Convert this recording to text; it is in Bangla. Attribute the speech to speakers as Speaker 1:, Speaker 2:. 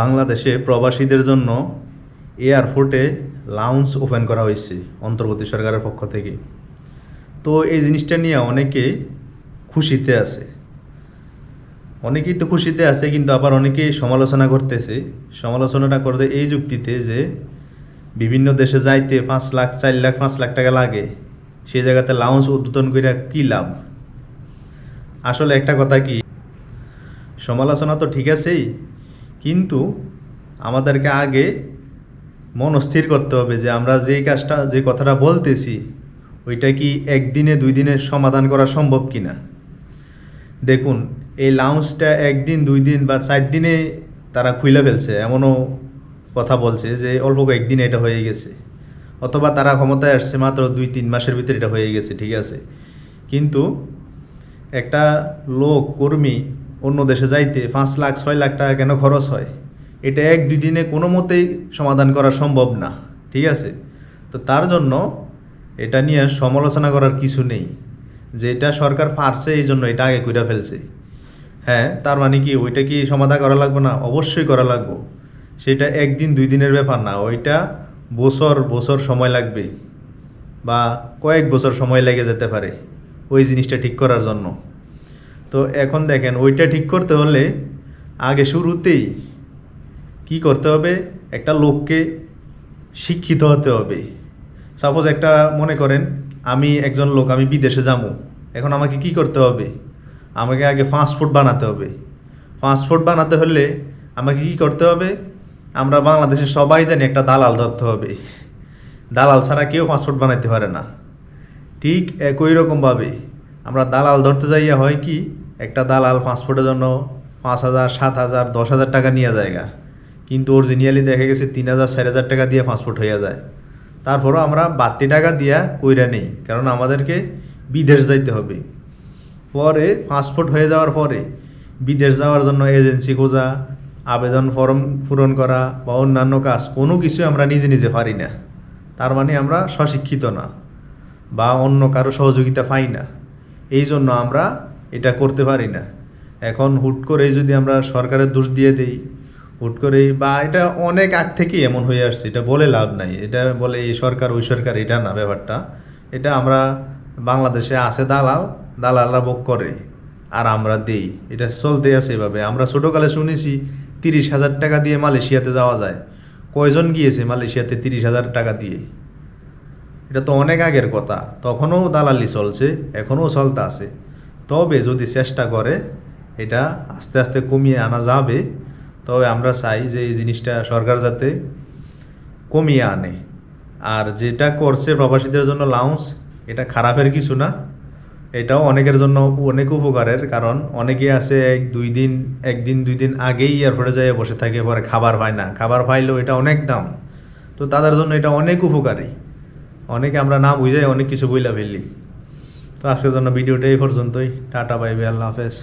Speaker 1: বাংলাদেশে প্রবাসীদের জন্য এয়ারপোর্টে লাউঞ্জ ওপেন করা হয়েছে অন্তর্বর্তী সরকারের পক্ষ থেকে। তো এই জিনিসটা নিয়ে অনেকে খুশিতে আছে। অনেকেই তো খুশিতে আছে, কিন্তু আবার অনেকেই সমালোচনা করতেছে। সমালোচনাটা করতে এই যুক্তিতে যে বিভিন্ন দেশে যাইতে পাঁচ লাখ, চার লাখ, পাঁচ লাখ টাকা লাগে সেই জায়গাতে লাউঞ্জ উদ্বোধন করে কী লাভ? আসলে একটা কথা কি, সমালোচনা তো ঠিক আছেই কিন্তু আমাদেরকে আগে মন মনস্থির করতে হবে যে আমরা যেই কাজটা, যে কথাটা বলতেছি, ওইটা কি একদিনে, দুই দিনে সমাধান করা সম্ভব কি না দেখুন, এই লাউঞ্জটা একদিন, দুই দিন বা চার দিনে তারা খুইলে ফেলছে। এমনও কথা বলছে যে অল্প কয়েকদিন এটা হয়ে গেছে। অথবা তারা ক্ষমতায় আসছে মাত্র দুই, তিন মাসের ভিতরে এটা হয়ে গেছে, ঠিক আছে? কিন্তু একটা লোক, কর্মী অন্য দেশে যাইতে পাঁচ লাখ, ছয় লাখ টাকা কেন খরচ হয়? এটা এক দুই দিনে কোনো মতেই সমাধান করা সম্ভব না, ঠিক আছে? তো তার জন্য এটা নিয়ে সমালোচনা করার কিছু নেই, যে এটা সরকার পারছে এই জন্য এটা আগে কইরা ফেলছে। হ্যাঁ তার মানে কি ওইটা কি সমাধান করা লাগবে না? অবশ্যই করা লাগবে। সেটা একদিন, দুই দিনের ব্যাপার না, ওইটা বছর বছর সময় লাগবে বা কয়েক বছর সময় লেগে যেতে পারে, ওই জিনিসটা ঠিক করার জন্য। তো এখন দেখেন, ওইটা ঠিক করতে হলে আগে শুরুতেই কি করতে হবে? একটা লোককে শিক্ষিত হতে হবে। সাপোজ একটা, মনে করেন, আমি একজন লোক, আমি বিদেশে যাব। এখন আমাকে কি করতে হবে? আমাকে আগে পাসপোর্ট বানাতে হবে। পাসপোর্ট বানাতে হলে আমাকে কি করতে হবে? আমরা বাংলাদেশে সবাই জানি একটা দালাল ধরতে হবে। দালাল ছাড়া কেউ পাসপোর্ট বানাইতে পারে না। ঠিক একই রকমভাবে আমরা দালাল ধরতে যাইয়া হয় কি? একটা দালাল পাসপোর্টের জন্য পাঁচ হাজার, সাত হাজার, দশ হাজার টাকা নিয়ে যায়গা কিন্তু অরিজিনালি দেখা গেছে তিন হাজার, চার হাজার টাকা দিয়ে পাসপোর্ট হয়ে যায়। তারপরও আমরা বাড়তি টাকা দিয়া কইরা নেই, কারণ আমাদেরকে বিদেশ যাইতে হবে। পরে পাসপোর্ট হয়ে যাওয়ার পরে বিদেশ যাওয়ার জন্য এজেন্সি খোঁজা, আবেদন ফর্ম পূরণ করা বা অন্যান্য কাজ, কোনো কিছু আমরা নিজে নিজে পারি না। তার মানে আমরা স্বশিক্ষিত না বা অন্য কারও সহযোগিতা পাই না। এই জন্য আমরা এটা করতে পারি না। এখন হুট করেই যদি আমরা সরকারের দোষ দিয়ে দিই, হুট করেই বা এটা অনেক আগ থেকেই এমন হয়ে আসছে, এটা বলে লাভ নাই। এটা বলে এই সরকার, ওই সরকার, এটা না ব্যাপারটা। এটা আমরা বাংলাদেশে আছে দালাল, দালালরা ভোগ করে আর আমরা দেই। এটা চলতে আছে এভাবে। আমরা ছোটোকালে শুনেছি, তিরিশ হাজার টাকা দিয়ে মালয়েশিয়াতে যাওয়া যায়। কয়জন গিয়েছে মালয়েশিয়াতে তিরিশ হাজার টাকা দিয়ে? এটা তো অনেক আগের কথা। তখনও দালালি চলছে, এখনও চলতে আছে। তবে যদি চেষ্টা করে, এটা আস্তে আস্তে কমিয়ে আনা যাবে, তবে আমরা চাই যে এই জিনিসটা সরকার যাতে কমিয়ে আনে। আর যেটা করছে প্রবাসীদের জন্য লাউন্স এটা খারাপের কিছু না। এটাও অনেকের জন্য অনেক উপকারের, কারণ অনেকে আছে এক, দুই দিন, একদিন, দুই দিন আগেই এয়ারপোর্টে যায় বসে থাকে, পরে খাবার পায় না। খাবার পাইলেও এটা অনেক দাম। তো তাদের জন্য এটা অনেক উপকারী। অনেকে আমরা না বুঝাই, অনেক কিছু বইলা ফেললি। তো আজকের জন্য ভিডিওটা এই পর্যন্তই। টাটা বাই বাই আল্লাহ হাফেজ।